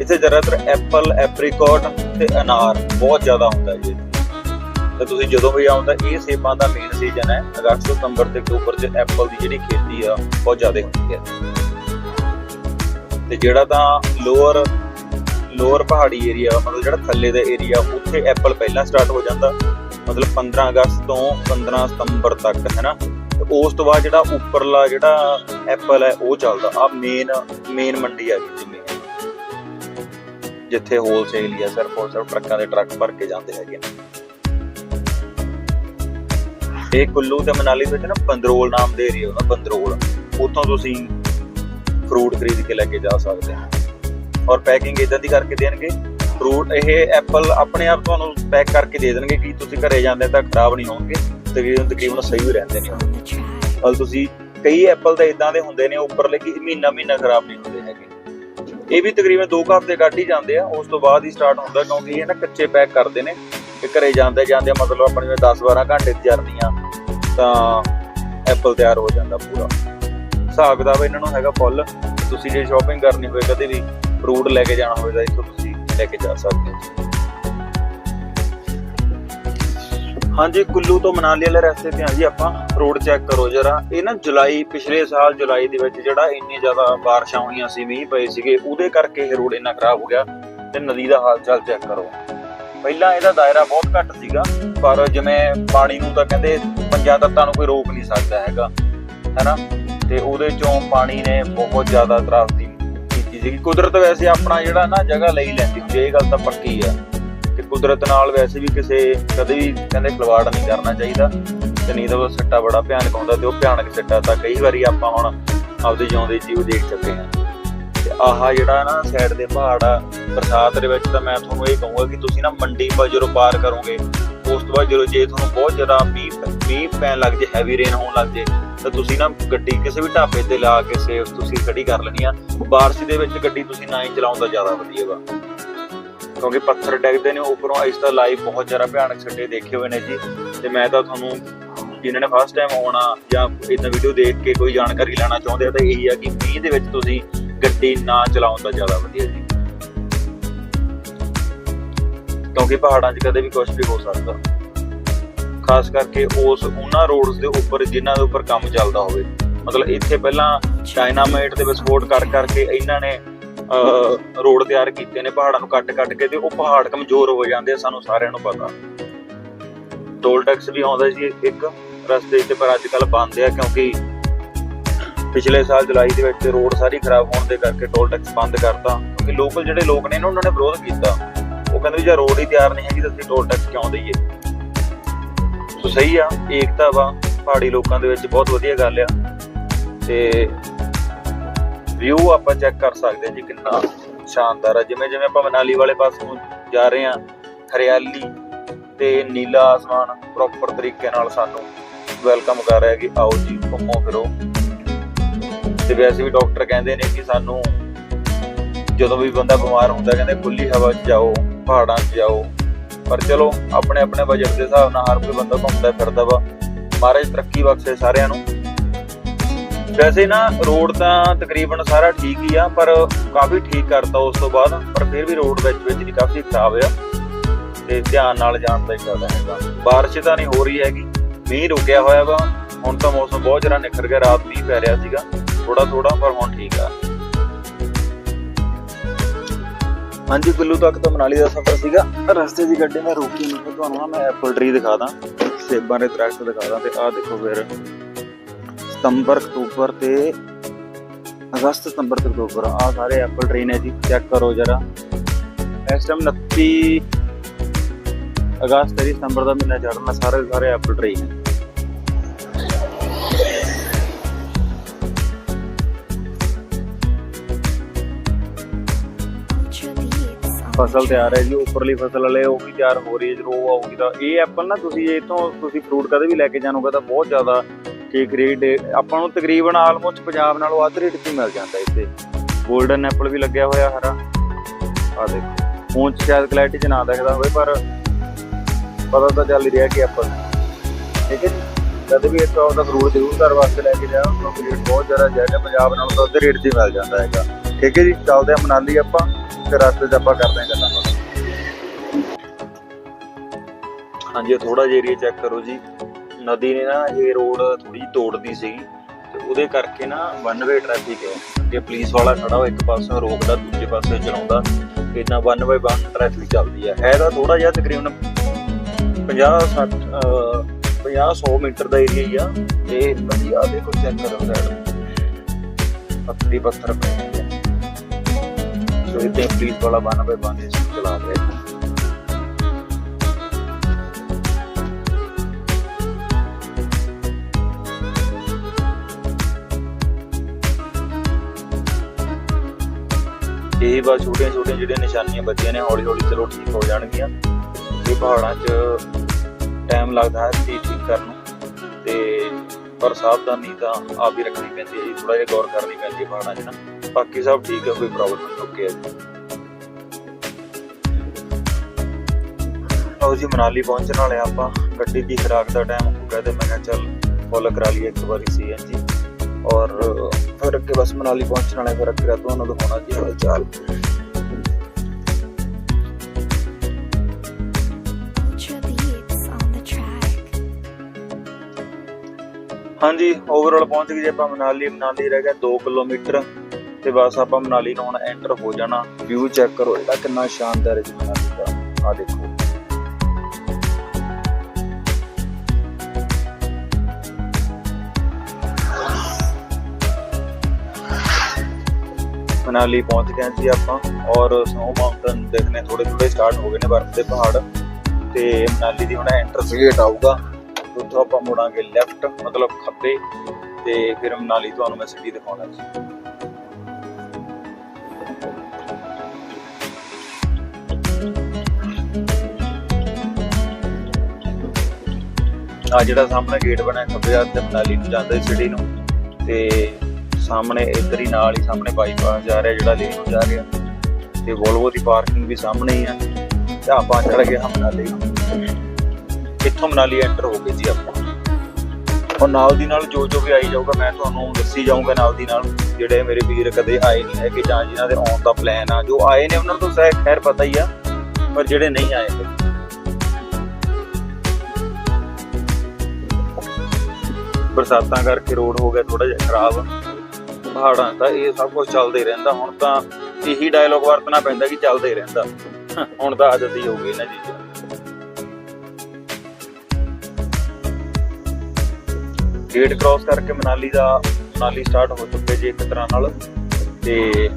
ਇੱਥੇ ਜ਼ਿਆਦਾਤਰ ਐਪਲ ਐਪਰੀਕੋਟ ਤੇ ਅਨਾਰ ਬਹੁਤ ਜ਼ਿਆਦਾ ਹੁੰਦਾ ਜੀ। ਤੇ ਤੁਸੀਂ ਜਦੋਂ ਵੀ ਆਉਂਦਾ ਇਹ ਸੇਬਾਂ ਦਾ ਮੇਨ ਸੀਜ਼ਨ ਹੈ। ਅਗਸਤ, ਸਤੰਬਰ ਤੇ ਅਕਤੂਬਰ ਚ ਐਪਲ ਦੀ ਜਿਹੜੀ ਖੇਤੀ ਆ, ਬਹੁਤ ਜ਼ਿਆਦਾ ਹੁੰਦੀ ਹੈ। ਤੇ ਜਿਹੜਾ ਤਾਂ ਲੋਅਰ ਲੋਅਰ ਪਹਾੜੀ ਏਰੀਆ ਮਤਲਬ ਜਿਹੜਾ ਥੱਲੇ ਦਾ ਏਰੀਆ ਉੱਥੇ ਐਪਲ ਪਹਿਲਾਂ ਸਟਾਰਟ ਹੋ ਜਾਂਦਾ। ਮਤਲਬ 15 ਅਗਸਤ ਤੋਂ 15 ਸਤੰਬਰ ਤੱਕ, ਹੈ ਨਾ? ਉਸ ਤੋਂ ਬਾਅਦ ਜਿਹੜਾ ਉੱਪਰਲਾ ਜਿਹੜਾ ਐਪਲ ਹੈ, ਉਹ ਚੱਲਦਾ। ਆ ਮੇਨ ਮੇਨ ਮੰਡੀ ਆ ਜੀ ਜਿਵੇਂ ਜਿੱਥੇ ਹੋਲਸੇਲ ਹੀ ਆ ਸਿਰਫ ਹੋਰ ਸਿਰਫ ਟਰੱਕਾਂ ਦੇ ਟਰੱਕ ਭਰ ਕੇ ਜਾਂਦੇ ਹੈਗੇ ਨੇ ਇਹ ਕੁੱਲੂ ਤੇ ਮਨਾਲੀ ਵਿੱਚ ਨਾ ਬੰਦਰੋਲ ਨਾਮ ਦੇ ਏਰੀਆ ਹੁੰਦਾ ਬੰਦਰੋਲ ਉੱਥੋਂ ਤੁਸੀਂ ਫਰੂਟ ਖਰੀਦ ਕੇ ਲੈ ਕੇ ਜਾ ਸਕਦੇ ਹੋ ਔਰ ਪੈਕਿੰਗ ਇਦਾਂ ਦੀ ਕਰਕੇ ਦੇਣਗੇ। ਫਰੂਟ ਇਹ ਐਪਲ ਆਪਣੇ ਆਪ ਤੁਹਾਨੂੰ ਪੈਕ ਕਰਕੇ ਦੇ ਦੇਣਗੇ ਕਿ ਤੁਸੀਂ ਘਰੇ ਜਾਂਦੇ ਤਾਂ ਖਰਾਬ ਨਹੀਂ ਹੋਣਗੇ ਤਕਰੀਬਨ ਤਕਰੀਬਨ ਸਹੀ ਵੀ ਰਹਿੰਦੇ ਨੇ ਔਰ ਤੁਸੀਂ ਕਈ ਐਪਲ ਤਾਂ ਇਦਾਂ ਦੇ ਹੁੰਦੇ ਨੇ ਉੱਪਰਲੇ ਕਿ ਮਹੀਨਾ ਮਹੀਨਾ ਖਰਾਬ ਨਹੀਂ ਹੁੰਦੇ ਹੈਗੇ। ਇਹ ਵੀ ਤਕਰੀਬਨ 2 ਹਫ਼ਤੇ ਕੱਢ ਹੀ ਜਾਂਦੇ ਆ, ਉਸ ਤੋਂ ਬਾਅਦ ਹੀ ਸਟਾਰਟ ਹੁੰਦਾ ਕਿਉਂਕਿ ਇਹ ਨਾ ਕੱਚੇ ਪੈਕ ਕਰਦੇ ਨੇ ਕਿ ਘਰੇ ਜਾਂਦੇ ਜਾਂਦੇ ਮਤਲਬ ਆਪਣੇ ਜਿਵੇਂ 10 12 ਘੰਟੇ ਦੀ ਜਰਨੀ ਤਾਂ ਐਪਲ ਤਿਆਰ ਹੋ ਜਾਂਦਾ ਪੂਰਾ। ਹਿਸਾਬ ਕਿਤਾਬ ਇਹਨਾਂ ਨੂੰ ਹੈਗਾ ਫੁੱਲ ਤੁਸੀਂ ਜੇ ਸ਼ਾਪਿੰਗ ਕਰਨੀ ਹੋਵੇ ਕਦੇ ਵੀ ਫਰੂਟ ਲੈ ਕੇ ਜਾਣਾ ਹੋਵੇ ਤਾਂ ਇੱਥੋਂ ਤੁਸੀਂ ਲੈ ਕੇ ਜਾ ਸਕਦੇ ਹੋ ਹਾਂਜੀ, ਕੁੱਲੂ ਤੋਂ ਮਨਾਲੀ ਵਾਲੇ ਰਸਤੇ ਤੇ ਆ ਜੀ, ਆਪਾਂ ਰੋਡ ਚੈੱਕ ਕਰੋ ਜਰਾ। ਇਹ ਨਾ ਜੁਲਾਈ, ਪਿਛਲੇ ਸਾਲ ਜੁਲਾਈ ਦੇ ਵਿੱਚ ਜਿਹੜਾ ਇੰਨੀ ਜ਼ਿਆਦਾ ਬਾਰਿਸ਼ਾਂ ਹੋਈਆਂ ਸੀ, ਮੀਂਹ ਪਏ ਸੀਗੇ, ਉਹਦੇ ਕਰਕੇ ਇਹ ਰੋਡ ਇੰਨਾ ਖਰਾਬ ਹੋ ਗਿਆ। ਤੇ ਨਦੀ ਦਾ ਹਾਲ ਚਾਲ ਚੈੱਕ ਕਰੋ। ਪਹਿਲਾਂ ਇਹਦਾ ਦਾਇਰਾ ਬਹੁਤ ਘੱਟ ਸੀਗਾ, ਪਰ ਜਿਵੇਂ ਪਾਣੀ ਨੂੰ ਤਾਂ ਕਹਿੰਦੇ ਪੰਜਾਂ ਤੱਤਾਂ ਨੂੰ ਕੋਈ ਰੋਕ ਨਹੀਂ ਸਕਦਾ ਹੈਗਾ, ਹੈਨਾ? ਤੇ ਉਹਦੇ ਚੋਂ ਪਾਣੀ ਨੇ ਬਹੁਤ ਜ਼ਿਆਦਾ ਤਰਾਸਦੀ ਕੀਤੀ ਸੀ ਕੁਦਰਤ ਵੈਸੇ ਆਪਣਾ ਜਿਹੜਾ ਨਾ ਜਗ੍ਹਾ ਲਈ ਲੈਂਦੀ ਹੁੰਦੀ ਇਹ ਗੱਲ ਤਾਂ ਪੱਕੀ ਆ। ਕਿ ਕੁਦਰਤ ਨਾਲ ਵੈਸੇ ਵੀ ਕਿਸੇ ਕਦੇ ਵੀ ਕਹਿੰਦੇ ਖਿਲਵਾੜ ਨਹੀਂ ਕਰਨਾ ਚਾਹੀਦਾ। ਤੇ ਨਹੀਂ ਤਾਂ ਉਹ ਸੱਟਾ ਬੜਾ ਭਿਆਨਕ ਹੁੰਦਾ ਤੇ ਉਹ ਭਿਆਨਕ ਸੱਟਾ ਤਾਂ ਕਈ ਵਾਰੀ ਆਪਾਂ ਹੁਣ ਆਪਦੇ ਜਿਉਂਦੇ ਜੀਵ ਦੇਖ ਚੁੱਕੇ ਹਾਂ। ਤੇ ਆਹ ਜਿਹੜਾ ਨਾ ਸਾਈਡ ਦੇ ਪਹਾੜ ਆ, ਬਰਸਾਤ ਦੇ ਵਿੱਚ ਤਾਂ ਮੈਂ ਤੁਹਾਨੂੰ ਇਹ ਕਹੂੰਗਾ ਕਿ ਤੁਸੀਂ ਨਾ ਮੰਡੀ ਪਰ ਜਦੋਂ ਪਾਰ ਕਰੋਗੇ, ਉਸ ਤੋਂ ਬਾਅਦ ਜਦੋਂ ਜੇ ਤੁਹਾਨੂੰ ਬਹੁਤ ਜ਼ਿਆਦਾ ਮੀਂਹ ਮੀਂਹ ਪੈਣ ਲੱਗ ਜੇ ਹੈਵੀ ਰੇਨ ਹੋਣ ਲੱਗ ਜੇ ਤਾਂ ਤੁਸੀਂ ਨਾ ਗੱਡੀ ਕਿਸੇ ਵੀ ਢਾਬੇ ਤੇ ਲਾ ਕੇ ਸੇਫ ਤੁਸੀਂ ਖੜੀ ਕਰ ਲੈਣੀ ਆ। ਬਾਰਿਸ਼ ਦੇ ਵਿੱਚ ਗੱਡੀ ਤੁਸੀਂ ਨਾ ਹੀ ਚਲਾਉਣ ਜ਼ਿਆਦਾ ਵਧੀਆ ਵਾ। ਕਿਉਂਕਿ ਪੱਥਰ ਡਿੱਗਦੇ ਨੇ, ਉੱਪਰੋਂ ਇਸ ਦਾ ਲਾਈਵ ਬਹੁਤ ਜ਼ਿਆਦਾ ਭਿਆਨਕ ਸੱਟੇ ਦੇਖੇ ਹੋਏ ਨੇ ਜੀ। ਤੇ ਮੈਂ ਤਾਂ ਤੁਹਾਨੂੰ ਜਿਨ੍ਹਾਂ ਨੇ ਫਸਟ ਟਾਈਮ ਆਉਣਾ ਜਾਂ ਇਦਾਂ ਵੀਡੀਓ ਦੇਖ ਕੇ ਕੋਈ ਜਾਣਕਾਰੀ ਲੈਣਾ ਚਾਹੁੰਦੇ ਆ, ਤਾਂ ਇਹੀ ਆ ਕਿ ਮੀਂਹ ਦੇ ਵਿੱਚ ਤੁਸੀਂ ਗੱਡੀ ਨਾ ਚਲਾਉਣ ਦਾ ਜ਼ਿਆਦਾ ਵਧੀਆ ਜੀ। ਕਿਉਂਕਿ ਪਹਾੜਾਂ 'ਚ ਕਦੇ ਵੀ ਕੁਝ ਵੀ ਹੋ ਸਕਦਾ। ਖਾਸ ਕਰਕੇ ਉਸ ਉਹਨਾਂ ਰੋਡਸ ਦੇ ਉੱਪਰ ਜਿਨ੍ਹਾਂ ਦੇ ਉੱਪਰ ਕੰਮ ਚੱਲਦਾ ਹੋਵੇ। ਮਤਲਬ ਇੱਥੇ ਪਹਿਲਾਂ ਡਾਇਨਾਮਾਈਟ ਦੇ ਵਿਸਫੋਟ ਕਰ ਕਰਕੇ ਇਹਨਾਂ ਨੇ ਰੋਡ ਤਿਆਰ ਕੀਤੇ ਨੇ, ਪਹਾੜਾਂ ਨੂੰ ਕੱਟ ਕੱਟ ਕੇ ਤੇ ਉਹ ਪਹਾੜ ਕਮਜ਼ੋਰ ਹੋ ਜਾਂਦੇ ਆ, ਸਾਨੂੰ ਸਾਰਿਆਂ ਨੂੰ ਪਤਾ। ਟੋਲ ਟੈਕਸ ਵੀ ਆਉਂਦਾ ਜੀ ਇੱਕ ਰਸਤੇ 'ਤੇ, ਪਰ ਅੱਜ ਕੱਲ ਬੰਦ ਆ ਕਿਉਂਕਿ ਪਿਛਲੇ ਸਾਲ ਜੁਲਾਈ ਦੇ ਵਿੱਚ ਰੋਡ ਸਾਰੀ ਖਰਾਬ ਹੋਣ ਦੇ ਕਰਕੇ ਟੋਲ ਟੈਕਸ ਬੰਦ ਕਰਤਾ। ਕਿਉਂਕਿ ਲੋਕਲ ਜਿਹੜੇ ਲੋਕ ਨੇ, ਉਹਨਾਂ ਨੇ ਵਿਰੋਧ ਕੀਤਾ। ਉਹ ਕਹਿੰਦੇ ਵੀ ਜੇ ਰੋਡ ਹੀ ਤਿਆਰ ਨਹੀਂ ਹੈਗੀ ਤਾਂ ਅਸੀਂ ਟੋਲ ਟੈਕਸ ਕਿਉਂ ਦਈਏ? ਸਹੀ ਆ, ਏਕਤਾ ਵਾ, ਪਹਾੜੀ ਲੋਕਾਂ ਦੇ ਵਿੱਚ ਬਹੁਤ ਵਧੀਆ ਗੱਲ ਆ। ਤੇ ਵਿਊ ਆਪਾਂ ਚੈੱਕ ਕਰ ਸਕਦੇ ਹਾਂ ਜੀ ਕਿੰਨਾ ਸ਼ਾਨਦਾਰ ਆ। ਜਿਵੇਂ ਜਿਵੇਂ ਆਪਾਂ ਮਨਾਲੀ ਵਾਲੇ ਪਾਸੋਂ ਜਾ ਰਹੇ ਆ ਹਰਿਆਲੀ ਤੇ ਨੀਲਾ ਆਸਮਾਨ ਪ੍ਰੋਪਰ ਤਰੀਕੇ ਨਾਲ ਸਾਨੂੰ ਵੈਲਕਮ ਕਰ ਰਿਹਾ ਕਿ ਆਓ ਜੀ, ਘੁੰਮੋ ਫਿਰੋ। ਤੇ ਵੈਸੇ ਵੀ ਡਾਕਟਰ ਕਹਿੰਦੇ ਨੇ ਕਿ ਸਾਨੂੰ ਜਦੋਂ ਵੀ ਬੰਦਾ ਬਿਮਾਰ ਹੁੰਦਾ, ਕਹਿੰਦੇ ਖੁੱਲੀ ਹਵਾ 'ਚ ਜਾਓ, ਪਹਾੜਾਂ 'ਚ ਜਾਓ ਪਰ ਚਲੋ, ਆਪਣੇ ਆਪਣੇ ਬਜਟ ਦੇ ਹਿਸਾਬ ਨਾਲ ਹਰ ਕੋਈ ਬੰਦਾ ਘੁੰਮਦਾ ਫਿਰਦਾ ਵਾ। ਮਹਾਰਾਜ ਤਰੱਕੀ ਬਖਸ਼ੇ ਸਾਰਿਆਂ ਨੂੰ। ਵੈਸੇ ਨਾ ਰੋਡ ਤਾਂ ਤਕਰੀਬਨ ਸਾਰਾ ਠੀਕ ਹੀ ਆ, ਪਰ ਕਾਫੀ ਠੀਕ ਕਰਤਾ ਉਸ ਤੋਂ ਬਾਅਦ, ਪਰ ਫਿਰ ਵੀ ਰੋਡ ਵਿੱਚ ਵਿੱਚ ਦੀ ਕਾਫੀ ਖਰਾਬ ਆ। ਤੇ ਧਿਆਨ ਨਾਲ ਜਾਣ ਦਾ ਹੀ ਫਾਇਦਾ ਹੈਗਾ। ਬਾਰਿਸ਼ ਤਾਂ ਨਹੀਂ ਹੋ ਰਹੀ ਹੈਗੀ। ਮੀਂਹ ਰੁਕਿਆ ਹੋਇਆ ਵਾ। ਹੁਣ ਤਾਂ ਮੌਸਮ ਬਹੁਤ ਜ਼ਿਆਦਾ ਨਿਖਰ ਗਿਆ। ਰਾਤ ਮੀਂਹ ਪੈ ਰਿਹਾ ਸੀਗਾ। ਥੋੜਾ ਥੋੜਾ ਪਰ ਹੁਣ ਠੀਕ ਆ। ਹਾਂਜੀ ਕੁੱਲੂ ਤੱਕ ਤਾਂ ਮਨਾਲੀ ਦਾ ਸਫ਼ਰ ਸੀਗਾ। ਰਸਤੇ ਦੀ ਗੱਡੀ ਮੈਂ ਰੋਕੀ ਨਹੀਂ ਕਿ ਤੁਹਾਨੂੰ ਨਾ ਮੈਂ ਐਪਲ ਟਰੀ ਦਿਖਾ ਦਾਂ, ਸੇਬਾਂ ਦੇ ਦਰਖਤ ਦਿਖਾ ਦਾਂ ਤੇ ਆਹ ਦੇਖੋ ਫਿਰ ਸਤੰਬਰ, ਅਕਤੂਬਰ ਤੇ ਅਗਸਤ, ਸਤੰਬਰ ਤੇ ਅਕਤੂਬਰ, ਆਹ ਸਾਰੇ ਐਪਲ ਟਰੀ ਨੇ ਜੀ ਚੈੱਕ ਕਰੋ ਜਰਾ। ਇਸ ਟਾਈਮ 29 ਅਗਸਤ ਤੇ ਸਤੰਬਰ ਦਾ ਮਹੀਨਾ ਚੜ੍ਹਨਾ, ਸਾਰੇ ਸਾਰੇ ਐਪਲ ਟਰੀ ਨੇ। ਫਸਲ ਤਿਆਰ ਹੈ ਜੀ, ਉੱਪਰਲੀ ਫਸਲ ਵਾਲੇ ਉਹ ਵੀ ਤਿਆਰ ਹੋ ਰਹੀ ਹੈ, ਜਦੋਂ ਉਹ ਆਊਗੀ ਤਾਂ ਇਹ ਐਪਲ ਨਾ ਤੁਸੀਂ ਇਹ ਤੋਂ ਤੁਸੀਂ ਫਰੂਟ ਕਦੇ ਵੀ ਲੈ ਕੇ ਜਾਣੋਗੇ ਤਾਂ ਬਹੁਤ ਜ਼ਿਆਦਾ ਠੀਕ ਰੇਟ ਆਪਾਂ ਨੂੰ ਤਕਰੀਬਨ ਆਲਮੋਸਟ ਪੰਜਾਬ ਨਾਲੋਂ ਅੱਧ ਰੇਟ 'ਤੇ ਮਿਲ ਜਾਂਦਾ ਇੱਥੇ। 골ਡਨ ਐਪਲ ਵੀ ਲੱਗਿਆ ਹੋਇਆ ਹਰਾ। ਆ ਦੇਖੋ ਫੋਨ 'ਚ ਸ਼ਾਇਦ ਕਲੈਰਿਟੀ 'ਚ ਨਾ ਦਿਖਦਾ ਹੋਵੇ, ਪਰ ਪਤਾ ਤਾਂ ਚੱਲ ਹੀ ਰਿਹਾ ਕਿ ਐਪਲ ਠੀਕ ਹੈ ਜੀ। ਜਦ ਵੀ ਇੱਥੋਂ ਆਪਦਾ ਫਰੂਟ ਜ਼ਰੂਰ ਘਰ ਵਾਸਤੇ ਲੈ ਕੇ ਜਾਓ, ਕਿਉਂਕਿ ਰੇਟ ਬਹੁਤ ਜ਼ਿਆਦਾ ਜਾਇਜ਼ ਹੈ ਪੰਜਾਬ ਨਾਲੋਂ ਤਾਂ ਅੱਧੇ ਰੇਟ 'ਤੇ ਮਿਲ ਜਾਂਦਾ ਹੈਗਾ। ਠੀਕ ਹੈ ਜੀ, ਚੱਲਦੇ ਆ ਮਨਾਲੀ ਆਪਾਂ। ਤੇ ਰਸਤੇ 'ਚ ਆਪਾਂ ਕਰਦੇ ਹਾਂ ਗੱਲਾਂ ਬਾਤਾਂ। ਹਾਂਜੀ ਥੋੜਾ ਜਿਹਾ ਏਰੀਆ ਚੈੱਕ ਕਰੋ ਜੀ। ਨਦੀ ਨੇ ਨਾ ਇਹ ਰੋਡ ਥੋੜੀ ਤੋੜਦੀ ਸੀਗੀ ਤੇ ਉਹਦੇ ਕਰਕੇ ਨਾ ਵਨ ਵੇ ਟ੍ਰੈਫਿਕ ਹੈ। ਅੱਗੇ ਪੁਲਿਸ ਵਾਲਾ ਖੜਾ ਹੋ ਇੱਕ ਪਾਸੇ ਰੋਕਦਾ, ਦੂਜੇ ਪਾਸੇ ਚਲਾਉਂਦਾ। ਇਦਾਂ ਵਨ ਬਾਈ ਵਨ ਟ੍ਰੈਫਿਕ ਚੱਲਦੀ ਹੈ। ਹੈ ਤਾਂ ਥੋੜਾ ਜਿਹਾ ਤਕਰੀਬਨ 50 60 50 100 ਮੀਟਰ ਦਾ ਏਰੀਆ ਹੀ ਆ। ਤੇ ਵਧੀਆ ਦੇਖੋ ਚੈੱਕ ਕਰੋ ਸਾਈਡ ਪੱਥਰੀ ਪੱਥਰ ਪਏ। ਨੇ ਸੋ ਇੱਥੇ ਪੁਲਿਸ ਵਾਲਾ ਵਨ ਬਾਈ ਵਨ ਇਸ ਚਲਾ ਰਿਹਾ ਇਹ ਬਸ ਛੋਟੀਆਂ ਛੋਟੀਆਂ ਜਿਹੜੀਆਂ ਨਿਸ਼ਾਨੀਆਂ ਬੱਚੀਆਂ ਨੇ ਹੌਲੀ ਹੌਲੀ ਚਲੋ ਠੀਕ ਹੋ ਜਾਣਗੀਆਂ। ਇਹ ਪਹਾੜਾਂ 'ਚ ਟਾਈਮ ਲੱਗਦਾ ਹੈ ਠੀਕ ਠੀਕ ਕਰਨ ਨੂੰ। ਤੇ ਪਰ ਸਾਵਧਾਨੀ ਤਾਂ ਆਪ ਹੀ ਰੱਖਣੀ ਪੈਂਦੀ ਹੈ ਥੋੜਾ ਜਿਹਾ ਗੌਰ ਕਰਨੀ ਪੈਂਦੀ ਹੈ ਪਹਾੜਾਂ 'ਚ ਨਾ। ਬਾਕੀ ਸਭ ਠੀਕ ਹੈ ਕੋਈ ਪ੍ਰੋਬਲਮ ਨਹੀਂ ਓਕੇ ਹੈ ਜੀ। ਆਓ ਜੀ ਮਨਾਲੀ ਪਹੁੰਚਣ ਵਾਲੇ ਆਪਾਂ। ਗੱਡੀ ਦੀ ਖਰਾਕ ਦਾ ਟਾਈਮ ਹੋ ਗਿਆ ਤੇ ਮੈਂ ਕਿਹਾ ਚੱਲ ਫੁੱਲ ਕਰਾ ਲਈਏ ਇੱਕ ਵਾਰੀ ਸੀਐਨਜੀ ਔਰ ਫਿਰ ਅੱਗੇ ਬਸ ਮਨਾਲੀ ਪਹੁੰਚਣ ਵਾਲੇ ਫਿਰ ਅੱਗੇ ਤੁਹਾਨੂੰ ਦਿਖਾਉਣਾ ਜੀ ਹਾਲ ਚਾਲ। ਹਾਂਜੀ ਓਵਰਆਲ ਪਹੁੰਚ ਗਏ ਜੀ ਆਪਾਂ ਮਨਾਲੀ। ਮਨਾਲੀ ਰਹਿ ਗਿਆ 2 ਕਿਲੋਮੀਟਰ। ਤੇ ਬਸ ਆਪਾਂ ਮਨਾਲੀ ਨੂੰ ਹੁਣ ਐਂਟਰ ਹੋ ਜਾਣਾ। ਵਿਊ ਚੈੱਕ ਕਰੋ, ਇਹਦਾ ਕਿੰਨਾ ਸ਼ਾਨਦਾਰ ਹੈ ਜੀ ਮਨਾਲੀ ਦਾ ਆ ਦੇਖੋ। ਮਨਾਲੀ ਪਹੁੰਚ ਗਏ ਜੀ ਆਪਾਂ, ਔਰ ਸਨੋ ਮਾਊਂਟਨ ਦੇਖਣੇ ਥੋੜੇ ਥੋੜੇ ਸਟਾਰਟ ਹੋ ਗਏ ਨੇ ਬਰਫ਼ ਦੇ ਪਹਾੜ। ਤੇ ਮਨਾਲੀ ਦੀ ਹੁਣ ਐਂਟਰਸ ਗੇਟ ਆਊਗਾ। ਉੱਥੋਂ ਆਪਾਂ ਮੁੜਾਂਗੇ ਲੈਫਟ ਮਤਲਬ ਖੱਬੇ। ਤੇ ਫਿਰ ਮਨਾਲੀ ਤੁਹਾਨੂੰ ਮੈਂ ਸਿਟੀ ਦਿਖਾਉਣਾ ਜੀ। ਆ ਜਿਹੜਾ ਸਾਹਮਣੇ ਗੇਟ ਬਣਿਆ ਖੱਬੇ ਹੱਥ ਤੇ ਮਨਾਲੀ ਨੂੰ ਜਾਂਦਾ ਸਿਟੀ ਨੂੰ, ਤੇ ਸਾਹਮਣੇ ਇੱਧਰ ਹੀ ਨਾਲ ਹੀ ਸਾਹਮਣੇ ਬਾਈਪਾਸ ਜਾ ਰਿਹਾ ਜਿਹੜਾ ਲੇਨ ਨੂੰ ਜਾ ਰਿਹਾ। ਤੇ ਵੋਲਵੋ ਦੀ ਪਾਰਕਿੰਗ ਵੀ ਸਾਹਮਣੇ ਹੀ ਆ, ਤੇ ਆਪਾਂ ਚੜ ਗਏ ਹਾਂ ਮਨਾਲੀ ਇੱਥੋਂ ਮਨਾਲੀ ਐਂਟਰ ਹੋ ਗਏ ਜੀ ਆਪਾਂ। ਔਰ ਨਾਲ ਦੀ ਨਾਲ ਜੋ ਜੋ ਵੀ ਆਈ ਜਾਊਗਾ, ਮੈਂ ਤੁਹਾਨੂੰ ਦੱਸੀ ਜਾਊਂਗਾ ਨਾਲ ਦੀ ਨਾਲ, ਜਿਹੜੇ ਮੇਰੇ ਵੀਰ ਕਦੇ ਆਏ ਨਹੀਂ ਹੈਗੇ ਜਾਂ ਜਿਨ੍ਹਾਂ ਦੇ ਆਉਣ ਦਾ ਪਲਾਨ ਆ, ਜੋ ਆਏ ਨੇ ਉਹਨਾਂ ਨੂੰ ਤਾਂ ਖੈਰ ਪਤਾ ਹੀ ਆ, ਪਰ ਜਿਹੜੇ ਨਹੀਂ ਆਏ ਬਰਸਾਤਾਂ ਕਰਕੇ ਰੋਡ ਹੋ ਗਿਆ ਥੋੜਾ ਜਿਹਾ ਖਰਾਬ। ਪਹਾੜਾਂ ਦਾ ਇਹ ਸਭ ਕੁਝ ਚੱਲਦਾ ਰਹਿੰਦਾ। ਹੁਣ ਤਾਂ ਇਹੀ ਡਾਇਲੋਗ ਵਰਤਣਾ ਪੈਂਦਾ ਕਿ ਚੱਲਦਾ ਰਹਿੰਦਾ। ਹੁਣ ਤਾਂ ਆਦਤ ਹੀ ਹੋ ਗਈ ਨਾ ਚੀਜ਼ਾਂ ਗੇਟ ਕ੍ਰਾਸ ਕਰਕੇ ਮਨਾਲੀ ਦਾ, ਮਨਾਲੀ ਸਟਾਰਟ ਹੋ ਚੁੱਕੇ ਜੀ ਇੱਕ ਤਰ੍ਹਾਂ ਨਾਲ। ਤੇ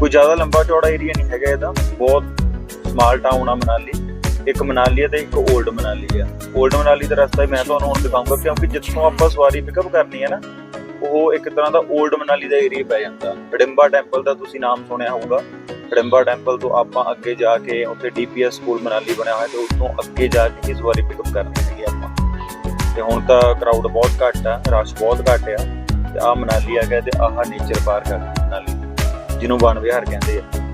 ਕੋਈ ਜ਼ਿਆਦਾ ਲੰਬਾ ਚੌੜਾ ਏਰੀਆ ਨਹੀਂ ਹੈਗਾ ਇਹਦਾ। ਬਹੁਤ ਸਮਾਲ ਟਾਊਨ ਆ ਮਨਾਲੀ। ਇੱਕ ਮਨਾਲੀ ਹੈ ਤੇ ਇੱਕ 올ਡ ਮਨਾਲੀ ਹੈ 올ਡ ਮਨਾਲੀ ਦਾ ਰਸਤਾ ਮੈਂ ਤੁਹਾਨੂੰ ਹੁਣ ਦਿਖਾਉਂਗਾ ਕਿਉਂਕਿ ਜਿੱਥੋਂ ਆਪਾਂ ਸਵਾਰੀ ਪਿਕਅਪ ਕਰਨੀ ਹੈ ਨਾ, ਉਹ ਇੱਕ ਤਰ੍ਹਾਂ ਦਾ 올ਡ ਮਨਾਲੀ ਦਾ ਏਰੀਆ ਪੈ ਜਾਂਦਾ। ਡਿੰਬਾ ਟੈਂਪਲ ਦਾ ਤੁਸੀਂ ਨਾਮ ਸੁਣਿਆ ਹੋਊਗਾ। ਡਿੰਬਾ ਟੈਂਪਲ ਤੋਂ ਆਪਾਂ ਅੱਗੇ ਜਾ ਕੇ ਉੱਥੇ ਡੀਪੀਐਸ ਸਕੂਲ ਮਨਾਲੀ ਬਣਿਆ ਹੋਇਆ ਤੇ ਉਸ ਤੋਂ ਅੱਗੇ ਜਾ ਕੇ ਸਵਾਰੀ ਪਿਕਅਪ ਕਰਨੀ ਹੈਗੀ ਆਪਾਂ। ਤੇ ਹੁਣ ਤਾਂ ਕਰਾਊਡ ਬਹੁਤ ਘੱਟ ਆ, ਰਸ਼ ਬਹੁਤ ਘੱਟ ਆ। ਤੇ ਆ ਮਨਾਲੀ ਆ ਗਿਆ ਤੇ ਆਹ ਨੇਚਰ ਪਾਰਕ ਆ ਮਨਾਲੀ, ਜਿਹਨੂੰ ਬਣ ਵਿਹਾਰ ਕਹਿੰਦੇ ਆ।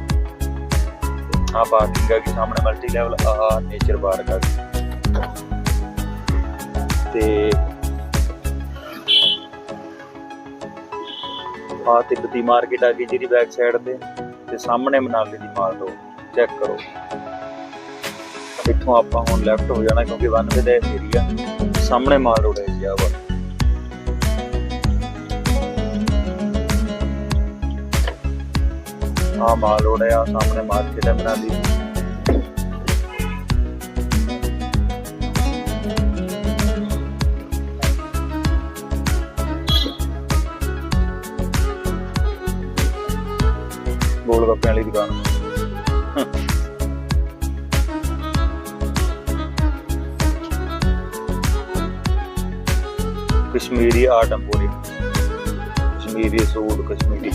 ਆ ਪਾਰਕਿੰਗ ਆ ਗਈ ਸਾਹਮਣੇ ਮਲਟੀ ਲੈਵਲ ਆਹ ਨੇਚਰ ਪਾਰਕ ਤੇ ਆ ਤਿੱਬਤੀ ਮਾਰਕੀਟ ਆ ਗਈ ਜਿਹਦੀ ਬੈਕ ਸਾਈਡ ਤੇ ਤੇ ਸਾਹਮਣੇ ਮਨਾਲੀ ਦੀ ਮਾਲ ਰੋਡ ਚੈੱਕ ਕਰੋ। ਇੱਥੋਂ ਆਪਾਂ ਹੁਣ ਲੈਫਟ ਹੋ ਜਾਣਾ ਕਿਉਂਕਿ ਵਨ ਵੇ ਦਾ ਏਰੀਆ ਸਾਹਮਣੇ ਮਾਲ ਰੋਡ ਹੈ ਜੀ ਆ ਵਾ। ਆ ਮਾਲ ਰੋਡ ਹੈ ਆ ਸਾਹਮਣੇ ਮਾਰਕੀਟ ਹੈ ਮਨਾਲੀ ਦੀ ਗੋਲ ਗੱਪਿਆਂ ਵਾਲੀ ਦੁਕਾਨ Kashmiri art emporium Kashmiri suit Kashmiri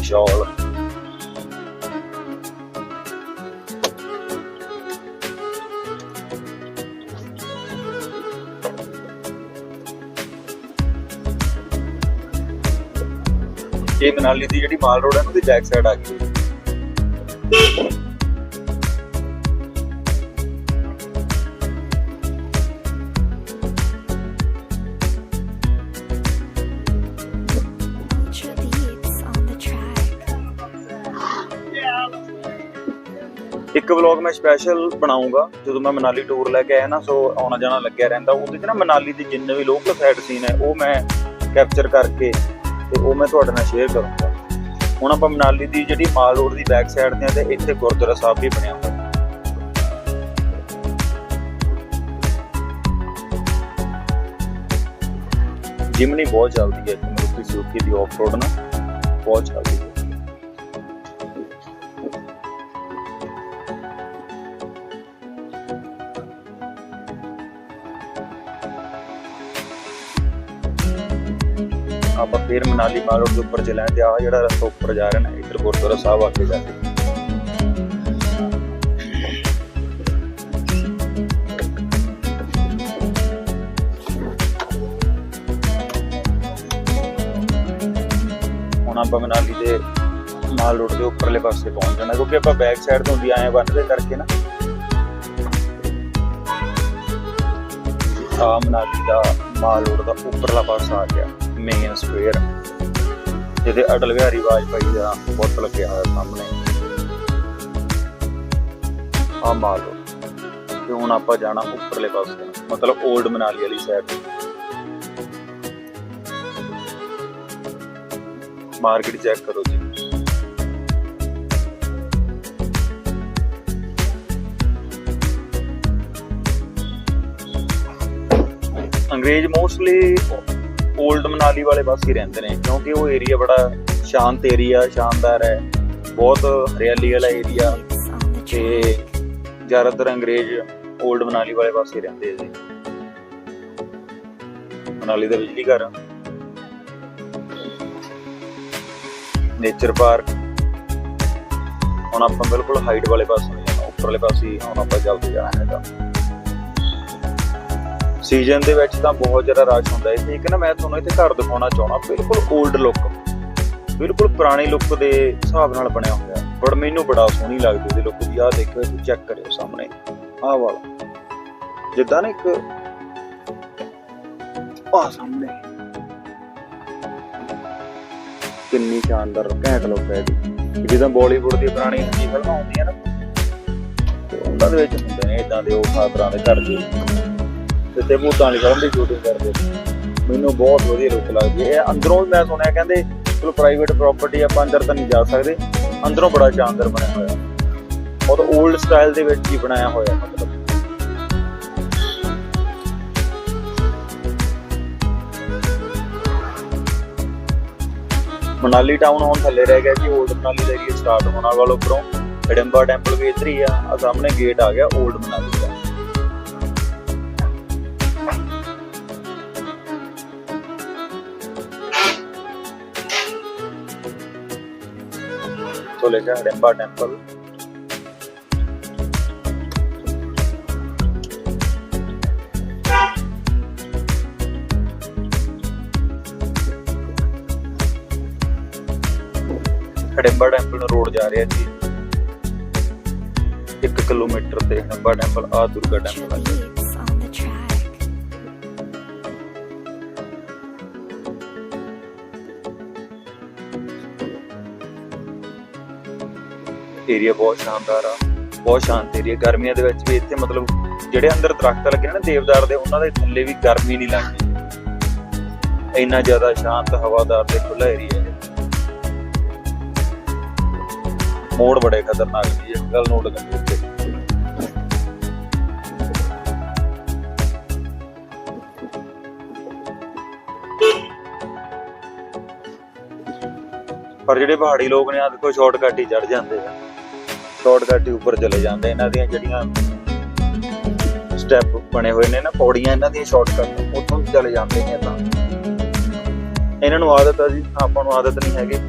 ਇਹ ਮਨਾਲੀ ਦੀ ਜਿਹੜੀ ਮਾਲ ਰੋਡ ਹੈ ਨਾ ਉਹਦੀ ਬੈਕ ਸਾਈਡ ਆ ਗਈ. ਇੱਕ ਵਲੌਗ ਮੈਂ ਸਪੈਸ਼ਲ ਬਣਾਉਂਗਾ ਜਦੋਂ ਮੈਂ ਮਨਾਲੀ ਟੂਰ ਲੈ ਕੇ ਆਇਆ ਨਾ ਸੋ ਆਉਣਾ ਜਾਣਾ ਲੱਗਿਆ ਰਹਿੰਦਾ ਉਹਦੇ 'ਚ ਨਾ ਮਨਾਲੀ ਦੇ ਜਿੰਨੇ ਵੀ ਲੋਕਲ ਸਾਈਡ ਸੀਨ ਹੈ ਉਹ ਮੈਂ ਕੈਪਚਰ ਕਰਕੇ ਤੇ ਉਹ ਮੈਂ ਤੁਹਾਡੇ ਨਾਲ ਸ਼ੇਅਰ ਕਰੂੰਗਾ। ਹੁਣ ਆਪਾਂ ਮਨਾਲੀ ਦੀ ਜਿਹੜੀ ਮਾਲ ਰੋਡ ਦੀ ਬੈਕ ਸਾਈਡ ਤੇ ਆ ਤੇ ਇੱਥੇ ਗੁਰਦੁਆਰਾ ਸਾਹਿਬ ਵੀ ਬਣਿਆ ਹੋਇਆ। ਜਿਮਨੀ ਬਹੁਤ ਚੱਲਦੀ ਹੈ ਇੱਥੇ ਸੁਜ਼ੂਕੀ ਦੀ ਆਫ ਰੋਡ ਨਾ, ਬਹੁਤ ਚੱਲਦੀ ਹੈ। ਆਪਾਂ ਫੇਰ ਮਨਾਲੀ ਮਾਲ ਰੋਡ ਦੇ ਉੱਪਰ ਚਲੇ ਤੇ ਆ ਜਿਹੜਾ ਰਸਤਾ ਉੱਪਰ ਜਾ ਰਿਹਾ ਨਾ, ਇੱਧਰ ਗੁਰਦੁਆਰਾ ਸਾਹਿਬ ਆ ਕੇ ਜਾ ਕੇ। ਹੁਣ ਆਪਾਂ ਮਨਾਲੀ ਦੇ ਮਾਲ ਰੋਡ ਦੇ ਉੱਪਰਲੇ ਪਾਸੇ ਪਹੁੰਚ ਜਾਣਾ, ਕਿਉਂਕਿ ਆਪਾਂ ਬੈਕ ਸਾਈਡ ਤੋਂ ਦੀ ਆਏ ਬੰਨਦੇ ਕਰਕੇ ਨਾ। ਆ ਮਨਾਲੀ ਦਾ ਮਾਲ ਰੋਡ ਦਾ ਉੱਪਰਲਾ ਪਾਸਾ ਆ ਗਿਆ। ਮੇਨ ਸਕੁਅਰ ਜਿਹਦੇ ਅਟਲ ਬਿਹਾਰੀ ਵਾਜਪਾਈ ਦਾ ਬੁੱਤ ਲੱਗਿਆ ਹੋਇਆ ਸਾਹਮਣੇ। ਆ ਮਾਲ। ਤੇ ਹੁਣ ਆਪਾਂ ਜਾਣਾ ਉੱਪਰਲੇ ਪਾਸੇ। ਮਤਲਬ 올ਡ ਮਨਾਲੀ ਵਾਲੀ ਸਾਈਡ ਮਾਰਕੀਟ ਚੈੱਕ ਕਰੋ ਜੀ। ਅੰਗਰੇਜ਼ ਮੋਸਟਲੀ 올ਡ ਮਨਾਲੀ ਵਾਲੇ ਪਾਸੇ ਰਹਿੰਦੇ ਨੇ, ਕਿਉਂਕਿ ਉਹ ਏਰੀਆ ਬੜਾ ਸ਼ਾਂਤ ਏਰੀਆ ਸ਼ਾਨਦਾਰ ਹੈ। ਬਹੁਤ ਹਰਿਆਲੀ ਵਾਲਾ ਏਰੀਆ ਤੇ ਜ਼ਿਆਦਾਤਰ ਅੰਗਰੇਜ਼ 올ਡ ਮਨਾਲੀ ਵਾਲੇ ਪਾਸੇ ਰਹਿੰਦੇ ਸੀ ਮਨਾਲੀ ਦਾ ਬਿਜਲੀ ਘਰ। ਨੇਚਰ ਪਾਰਕ ਹੁਣ ਆਪਾਂ ਬਿਲਕੁਲ ਹਾਈਟ ਵਾਲੇ ਪਾਸੇ ਨਹੀਂ ਜਾਣਾ, ਉੱਪਰਲੇ ਪਾਸੇ ਹੁਣ ਆਪਾਂ ਜਲਦੀ ਜਾਣਾ ਹੈਗਾ। ਸੀਜ਼ਨ ਦੇ ਵਿੱਚ ਤਾਂ ਬਹੁਤ ਜ਼ਿਆਦਾ ਰਸ਼ ਹੁੰਦਾ ਇੱਥੇ ਇੱਕ ਨਾ, ਮੈਂ ਤੁਹਾਨੂੰ ਇੱਥੇ ਘਰ ਦਿਖਾਉਣਾ ਚਾਹਣਾ ਬਿਲਕੁਲ 올ਡ ਲੁੱਕ ਬਿਲਕੁਲ ਪੁਰਾਣੀ ਲੁੱਕ ਦੇ ਹਿਸਾਬ ਨਾਲ ਬਣਿਆ ਹੋਇਆ। ਪਰ ਮੈਨੂੰ ਬੜਾ ਸੋਹਣੀ ਲੱਗਦੀ ਉਹਦੀ ਲੁੱਕ ਦੀ। ਆਹ ਦੇਖਿਓ ਤੁਸੀਂ ਚੈੱਕ ਕਰਿਓ ਸਾਹਮਣੇ। ਆਹ ਵਾਲਾ। ਜਿੱਦਾਂ ਨਾ ਇੱਕ ਆਹ ਸਾਹਮਣੇ। ਕਿੰਨੀ ਸ਼ਾਨਦਾਰ ਘੈਂਟ ਲੁੱਕ ਹੈ ਇਹਦੀ। ਜਿੱਦਾਂ ਬਾਲੀਵੁੱਡ ਦੀ ਪੁਰਾਣੀ ਹਿੰਦੀ ਫਿਲਮਾਂ ਆਉਂਦੀਆਂ ਨਾ। ਉਹਨਾਂ ਦੇ ਵਿੱਚ ਹੁੰਦੇ ਨੇ ਇਦਾਂ ਦੇ ਉਹ ਖਾਸ ਦੇ ਘਰ ਜੀ ਤੇ ਤੇ ਭੂਤਾਂ ਦੀ ਫਿਲਮ ਦੀ ਸ਼ੂਟਿੰਗ ਕਰਦੇ ਮੈਨੂੰ ਬਹੁਤ ਵਧੀਆ ਰੁੱਤ ਲੱਗਦੀ ਹੈ। ਅੰਦਰੋਂ ਮੈਂ ਸੁਣਿਆ ਕਹਿੰਦੇ ਚਲੋ ਪ੍ਰਾਈਵੇਟ ਪ੍ਰਾਪਰਟੀ ਆਪਾਂ ਅੰਦਰ ਤਾਂ ਨਹੀਂ ਜਾ ਸਕਦੇ। ਅੰਦਰੋਂ ਬੜਾ ਸ਼ਾਨਦਾਰ ਬਣਿਆ ਹੋਇਆ। ਬਹੁਤ 올ਡ ਸਟਾਈਲ ਦੇ ਵਿੱਚ ਹੀ ਬਣਾਇਆ ਹੋਇਆ ਮਤਲਬ। ਮਨਾਲੀ ਟਾਊਨ ਹੁਣ ਥੱਲੇ ਰਹਿ ਗਿਆ ਜੀ। 올ਡ ਮਨਾਲੀ ਦਾ ਏਰੀਆ ਸਟਾਰਟ ਹੋਣਾ ਵਾਲਾ ਉੱਪਰੋਂ। ਹਿਡੰਬਾ ਟੈਂਪਲ ਵੀ ਇੱਧਰ ਹੀ ਆ। ਆ ਸਾਹਮਣੇ ਗੇਟ ਆ ਗਿਆ 올ਡ టెంపుల్ ఇక హడింబా టెంపుల్ ਹੜਿੰਬਾ ਟੈਂਪਲ ਨੂੰ ਰੋਡ ਜਾ ਰਿਹਾ ਜੀ। 1 ਕਿਲੋਮੀਟਰ ਤੇ ਹੜਿੰਬਾ ਟੈਂਪਲ ਆ ਦੁਰਗਾ ਟੈਂਪਲ ਆ ਏਰੀਆ ਬਹੁਤ ਸ਼ਾਨਦਾਰ ਆ, ਬਹੁਤ ਸ਼ਾਂਤ ਏਰੀਆ ਗਰਮੀਆਂ ਦੇ ਵਿੱਚ ਵੀ ਇੱਥੇ ਮਤਲਬ ਜਿਹੜੇ ਅੰਦਰ ਦਰਖਤ ਲੱਗੇ ਨੇ ਨਾ ਦੇਵਦਾਰ ਦੇ, ਉਹਨਾਂ ਦੇ ਥੱਲੇ ਵੀ ਗਰਮੀ ਨਹੀਂ ਲੱਗਦੀ ਇੰਨਾ ਜ਼ਿਆਦਾ ਸ਼ਾਂਤ ਹਵਾਦਾਰ ਤੇ ਖੁੱਲਾ ਏਰੀਆ ਹੈ। ਮੋੜ ਬੜੇ ਖਤਰਨਾਕ ਸੀ ਇਹ ਗੱਲ ਨੋਟ ਕਰਨੀ ਉੱਤੇ ਪਰ ਜਿਹੜੇ ਪਹਾੜੀ ਲੋਕ ਨੇ ਆ ਦੇਖੋ ਸ਼ਾਰਟਕਟ ਹੀ ਚੜ ਜਾਂਦੇ ਆ। ਸ਼ਾਰਟਕਟ ਹੀ ਉੱਪਰ ਚਲੇ ਜਾਂਦੇ ਇਹਨਾਂ ਦੀਆਂ ਜਿਹੜੀਆਂ ਸਟੈਪ ਬਣੇ ਹੋਏ ਨੇ ਨਾ, ਪੌੜੀਆਂ ਇਹਨਾਂ ਦੀਆਂ ਸ਼ਾਰਟਕਟ ਉੱਥੋਂ ਚਲੇ ਜਾਂਦੇ ਨੇ ਤਾਂ। ਇਹਨਾਂ ਨੂੰ ਆਦਤ ਆ ਜੀ, ਆਪਾਂ ਨੂੰ ਆਦਤ ਨਹੀਂ ਹੈਗੀ।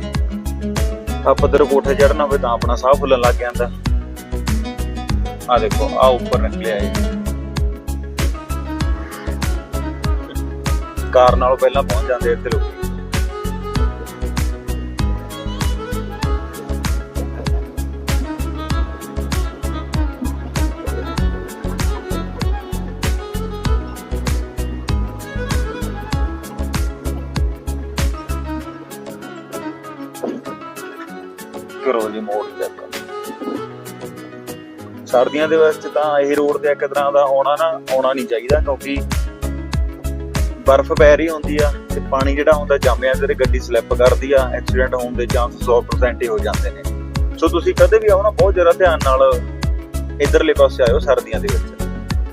ਆਪਾਂ ਦਰ ਕੋਠੇ ਚੜਨਾ ਹੋਵੇ ਤਾਂ ਆਪਣਾ ਸਾਹ ਫੁੱਲਣ ਲੱਗ ਜਾਂਦਾ। ਆ ਦੇਖੋ ਆ ਉੱਪਰ ਨਿਕਲਿਆ ਇਹ। ਕਾਰ ਨਾਲੋਂ ਪਹਿਲਾਂ ਪਹੁੰਚ ਜਾਂਦੇ ਇੱਥੇ ਲੋਕ। ਸਰਦੀਆਂ ਦੇ ਵਿੱਚ ਤਾਂ ਇਹ ਰੋਡ ਤੇ ਇੱਕ ਤਰ੍ਹਾਂ ਦਾ ਆਉਣਾ ਨਾ, ਆਉਣਾ ਨਹੀਂ ਚਾਹੀਦਾ ਕਿਉਂਕਿ ਬਰਫ਼ ਪੈ ਰਹੀ ਹੁੰਦੀ ਆ ਤੇ ਪਾਣੀ ਜਿਹੜਾ ਹੁੰਦਾ ਜੰਮ ਤੇ ਗੱਡੀ ਸਲਿੱਪ ਕਰਦੀ ਆ ਐਕਸੀਡੈਂਟ ਹੋਣ ਦੇ ਚਾਂਸ 100% ਹੀ ਹੋ ਜਾਂਦੇ ਨੇ। ਸੋ ਤੁਸੀਂ ਕਦੇ ਵੀ ਆਓ ਬਹੁਤ ਜ਼ਿਆਦਾ ਧਿਆਨ ਨਾਲ ਇਧਰਲੇ ਪਾਸੇ ਆਇਓ ਸਰਦੀਆਂ ਦੇ ਵਿੱਚ।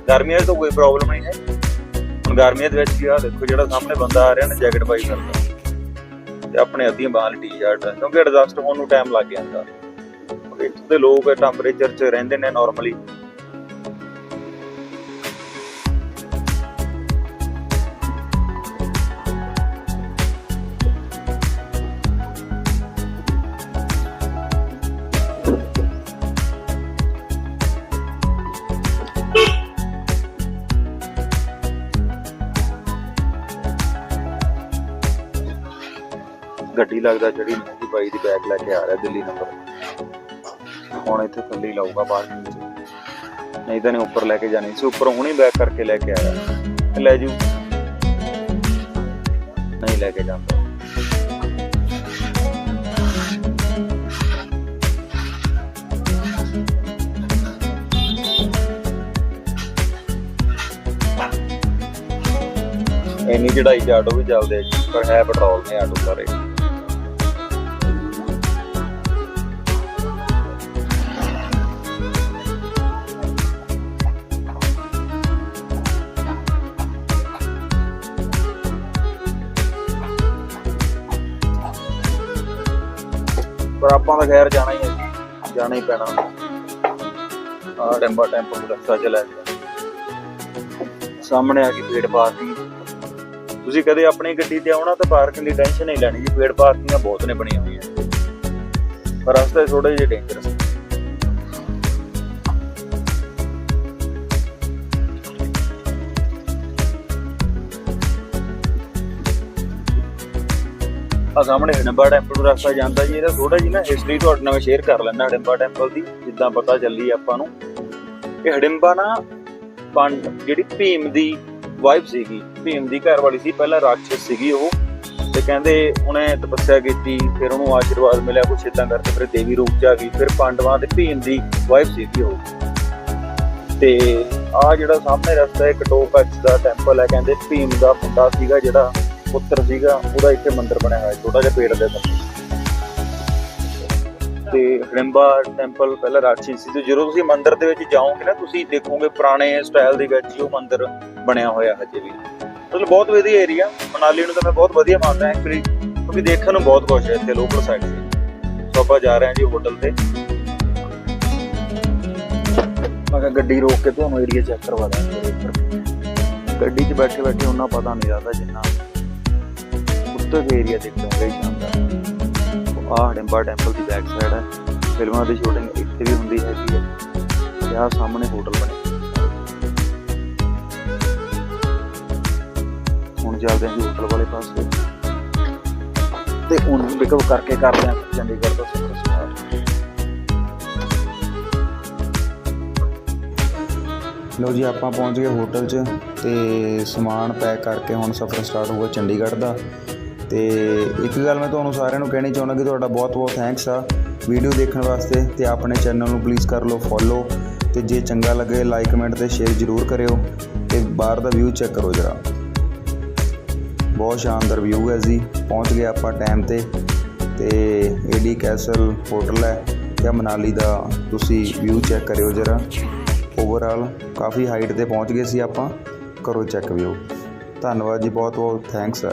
ਗਰਮੀਆਂ 'ਚ ਤਾਂ ਕੋਈ ਪ੍ਰੋਬਲਮ ਨਹੀਂ ਹੈ। ਹੁਣ ਗਰਮੀਆਂ ਦੇ ਵਿੱਚ ਵੀ ਆ, ਦੇਖੋ ਜਿਹੜਾ ਸਾਹਮਣੇ ਬੰਦਾ ਆ ਰਿਹਾ ਨਾ ਜੈਕਟ ਪਾਈ ਫਿਰਦਾ। ਤੇ ਆਪਣੇ ਅੱਧੀਆਂ ਬਾਹਾਂ ਟੀ-ਸ਼ਰਟ ਕਿਉਂਕਿ ਐਡਜਸਟ ਹੋਣ ਨੂੰ ਟਾਈਮ ਲੱਗ ਜਾਂਦਾ। ਇੱਥੇ ਦੇ ਲੋਕ ਟੈਂਪਰੇਚਰ 'ਚ ਰਹਿੰਦੇ ਨੇ ਨਾਰਮਲੀ ਗੱਡੀ ਲੱਗਦਾ ਜਿਹੜੀ ਮੂੰਗੀ ਬਾਈ ਦੀ ਬੈਗ ਲੈ ਕੇ ਆ ਰਿਹਾ ਦਿੱਲੀ ਨੰਬਰ ਹੁਣ ਇੱਥੇ ਥੱਲੇ ਹੀ ਲਾਊਗਾ ਪਾਰਕਿੰਗ ਨਹੀਂ ਤਾਂ ਨੇ ਉੱਪਰ ਲੈ ਕੇ ਜਾਣੀ ਸੀ, ਉੱਪਰ ਹੁਣੇ ਬੈਕ ਕਰਕੇ ਲੈ ਕੇ ਆਇਆ। ਲੈ ਜੂ ਨਹੀਂ ਲੈ ਕੇ ਜਾਂਦਾ। ਇੰਨੀ ਚੜਾਈ 'ਚ ਆਟੋ ਵੀ ਚੱਲਦੇ ਪਰ ਹੈ ਪੈਟਰੋਲ ਨੇ ਆਟੋ ਸਾਰੇ। ਤਾਂ ਖੈਰ ਜਾਣਾ ਹੀ ਹੈ ਜੀ, ਜਾਣਾ ਹੀ ਪੈਣਾ। ਆ ਟੈਂਪਾ ਟੈਂਪੋ ਦਾ ਰਸਤਾ ਚਲਾ ਗਿਆ ਸਾਹਮਣੇ ਆ ਕੇ ਪੇੜ ਪਾਰਕਿੰਗ ਤੁਸੀਂ ਕਦੇ ਆਪਣੀ ਗੱਡੀ ਤੇ ਆਉਣਾ ਤਾਂ ਪਾਰਕਿੰਗ ਦੀ ਟੈਨਸ਼ਨ ਨਹੀਂ ਲੈਣੀ ਜੀ। ਪੇੜ ਪਾਰਕਿੰਗਾਂ ਬਹੁਤ ਨੇ ਬਣੀਆਂ ਹੋਈਆਂ। ਪਰ ਰਸਤੇ ਥੋੜੇ ਜਿਹੇ ਡੇਂਜਰਸ ਆ ਸਾਹਮਣੇ ਹਡੰਬਾ ਟੈਂਪਲ ਨੂੰ ਰਸਤਾ ਜਾਂਦਾ ਜੀ, ਇਹਦਾ ਥੋੜਾ ਜਿਹੀ ਨਾ ਹਿਸਟਰੀ ਤੁਹਾਡੇ ਨਾਲ ਸ਼ੇਅਰ ਕਰ ਲੈਣਾ ਹਡੰਬਾ ਟੈਂਪਲ ਦੀ, ਜਿੱਦਾਂ ਪਤਾ ਚੱਲੀ ਆਪਾਂ ਨੂੰ। ਇਹ ਹਡੰਬਾ ਨਾ ਪੰਡ, ਜਿਹੜੀ ਭੀਮ ਦੀ ਵਾਈਫ ਸੀਗੀ, ਭੀਮ ਦੀ ਘਰ ਵਾਲੀ ਸੀ, ਪਹਿਲਾਂ ਰਾਖਸ਼ ਸੀਗੀ ਉਹ। ਤੇ ਕਹਿੰਦੇ ਉਹਨੇ ਤਪੱਸਿਆ ਕੀਤੀ, ਫਿਰ ਉਹਨੂੰ ਆਸ਼ੀਰਵਾਦ ਮਿਲਿਆ, ਕੁਛ ਇਦਾਂ ਕਰਕੇ ਫਿਰ ਦੇਵੀ ਰੂਪ ਚ ਆ ਗਈ, ਫਿਰ ਪਾਂਡਵਾਂ ਤੇ ਭੀਮ ਦੀ ਵਾਈਫ ਸੀਗੀ ਉਹ। ਤੇ ਆ ਜਿਹੜਾ ਸਾਹਮਣੇ ਰਸਤਾ ਹੈ ਕਟੋਪੈਕਸ ਦਾ ਟੈਂਪਲ ਹੈ, ਕਹਿੰਦੇ ਭੀਮ ਦਾ ਮੁੰਡਾ ਸੀਗਾ ਜਿਹੜਾ ਪੁੱਤਰ ਸੀਗਾ, ਉਹਦਾ ਇੱਥੇ ਮੰਦਿਰ ਬਣਿਆ ਹੋਇਆ, ਛੋਟਾ ਜਿਹਾ ਪੇੜ ਦੇ ਥੱਲੇ ਤੇ ਹੜੰਬਾ ਟੈਂਪਲ ਪਹਿਲਾਂ ਰਾਖਸ਼ੀ ਸੀ, ਤੇ ਜਦੋਂ ਤੁਸੀਂ ਮੰਦਿਰ ਦੇ ਵਿੱਚ ਜਾਓਗੇ ਨਾ, ਤੁਸੀਂ ਦੇਖੋਗੇ ਪੁਰਾਣੇ ਸਟਾਈਲ ਦੇ ਵਿੱਚ ਉਹ ਮੰਦਿਰ ਬਣਿਆ ਹੋਇਆ ਹਜੇ ਵੀ। ਮਤਲਬ ਬਹੁਤ ਵਧੀਆ ਏਰੀਆ ਮਨਾਲੀ ਨੂੰ ਤਾਂ ਮੈਂ ਬਹੁਤ ਵਧੀਆ ਮੰਨਦਾ ਐਕਚੁਅਲੀ ਕਿਉਂਕਿ ਦੇਖਣ ਨੂੰ ਬਹੁਤ ਕੁਝ ਹੈ ਇੱਥੇ ਲੋਕਲ ਸਾਈਡ ਤੇ ਸੋ ਆਪਾਂ ਜਾ ਰਹੇ ਹਾਂ ਜੀ ਹੋਟਲ ਤੇ। ਮੈਂ ਕਿਹਾ ਗੱਡੀ ਰੋਕ ਕੇ ਤੁਹਾਨੂੰ ਏਰੀਆ ਚੈੱਕ ਕਰਵਾ ਦਾਂਗੇ। ਗੱਡੀ 'ਚ ਬੈਠੇ ਬੈਠੇ ਉਹਨਾਂ ਪਤਾ ਨਹੀਂ ਲੱਗਦਾ ਜਿੰਨਾ ਉੱਤਰ ਦੇ ਏਰੀਆ ਦੇਖਦਾ ਹੈ ਸ਼ਾਨਦਾਰ ਆਹ ਹਡੰਬਾ ਟੈਂਪਲ ਦੀ ਬੈਕ ਸਾਈਡ ਹੈ ਫਿਲਮਾਂ ਦੀ ਸ਼ੂਟਿੰਗ ਇੱਥੇ ਵੀ ਹੁੰਦੀ ਹੈਗੀ ਹੈ ਤੇ ਆਹ ਸਾਹਮਣੇ ਹੋਟਲ ਬਣੇ। ਹੁਣ ਚੱਲਦੇ ਹਾਂ ਹੋਟਲ ਵਾਲੇ ਪਾਸੇ। ਤੇ ਹੁਣ ਪਿਕਅਪ ਕਰਕੇ ਕਰਦੇ ਹਾਂ ਚੰਡੀਗੜ੍ਹ ਤੋਂ ਸਫ਼ਰ ਸਟਾਰਟ। ਲਓ ਜੀ, ਆਪਾਂ ਪਹੁੰਚ ਗਏ ਹੋਟਲ 'ਚ ਤੇ ਸਮਾਨ ਪੈਕ ਕਰਕੇ ਹੁਣ ਸਫ਼ਰ ਸਟਾਰਟ ਹੋਊਗਾ ਚੰਡੀਗੜ੍ਹ ਦਾ। ਤੇ ਇੱਕ ਗੱਲ ਮੈਂ ਤੁਹਾਨੂੰ ਸਾਰਿਆਂ ਨੂੰ ਕਹਿਣੀ ਚਾਹੁੰਦਾ ਕਿ ਤੁਹਾਡਾ ਬਹੁਤ-ਬਹੁਤ ਥੈਂਕਸ ਆ ਵੀਡੀਓ ਦੇਖਣ ਵਾਸਤੇ ਤੇ ਆਪਣੇ ਚੈਨਲ ਨੂੰ ਪਲੀਜ਼ ਕਰ ਲਓ ਫੋਲੋ ਤੇ ਜੇ ਚੰਗਾ ਲੱਗੇ ਲਾਈਕ ਕਮੈਂਟ ਤੇ ਸ਼ੇਅਰ ਜ਼ਰੂਰ ਕਰਿਓ ਤੇ ਬਾਹਰ ਦਾ ਵਿਊ ਚੈੱਕ ਕਰੋ ਜਰਾ। ਬਹੁਤ ਸ਼ਾਨਦਾਰ ਵਿਊ ਹੈ ਜੀ, ਪਹੁੰਚ ਗਏ ਆਪਾਂ ਟਾਈਮ ਤੇ ਤੇ ਏਡੀ ਕੈਸਲ ਹੋਟਲ ਹੈ ਜਾਂ ਮਨਾਲੀ ਦਾ, ਤੁਸੀਂ ਵਿਊ ਚੈੱਕ ਕਰਿਓ ਜਰਾ। ਓਵਰਆਲ ਕਾਫੀ ਹਾਈਟ ਤੇ ਪਹੁੰਚ ਗਏ ਸੀ ਆਪਾਂ, ਕਰੋ ਚੈੱਕ ਵਿਊ ਧੰਨਵਾਦ ਜੀ, ਬਹੁਤ ਬਹੁਤ ਥੈਂਕਸ ਆ।